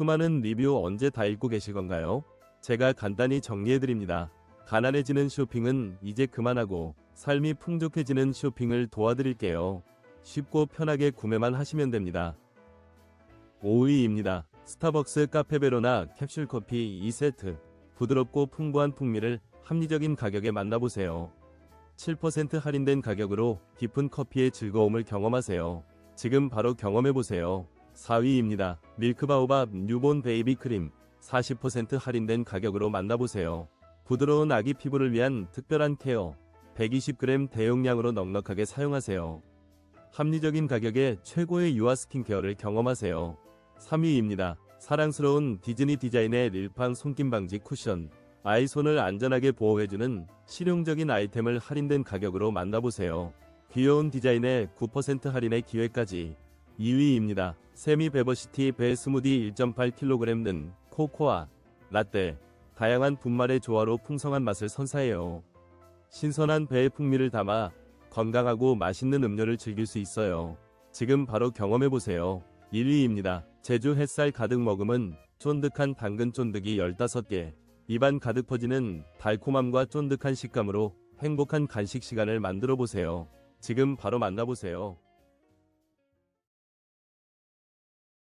수많은 리뷰 언제 다 읽고 계실 건가요? 제가 간단히 정리해드립니다. 가난해지는 쇼핑은 이제 그만하고 삶이 풍족해지는 쇼핑을 도와드릴게요. 쉽고 편하게 구매만 하시면 됩니다. 5위입니다. 스타벅스 카페베로나 캡슐 커피 2세트. 부드럽고 풍부한 풍미를 합리적인 가격에 만나보세요. 7% 할인된 가격으로 깊은 커피의 즐거움을 경험하세요. 지금 바로 경험해보세요. 4위입니다. 밀크바오밥 뉴본 베이비 크림 40% 할인된 가격으로 만나보세요. 부드러운 아기 피부를 위한 특별한 케어 120g 대용량으로 넉넉하게 사용하세요. 합리적인 가격에 최고의 유아 스킨케어를 경험하세요. 3위입니다. 사랑스러운 디즈니 디자인의 릴팡 손김 방지 쿠션. 아이 손을 안전하게 보호해주는 실용적인 아이템을 할인된 가격으로 만나보세요. 귀여운 디자인에 9% 할인의 기회까지. 2위입니다. 세미 베버시티 배 스무디 1.8kg 는 코코아, 라떼, 다양한 분말의 조화로 풍성한 맛을 선사해요. 신선한 배의 풍미를 담아 건강하고 맛있는 음료를 즐길 수 있어요. 지금 바로 경험해보세요. 1위입니다. 제주 햇살 가득 머금은 쫀득한 당근 쫀득이 15개. 입안 가득 퍼지는 달콤함과 쫀득한 식감으로 행복한 간식 시간을 만들어 보세요. 지금 바로 만나보세요.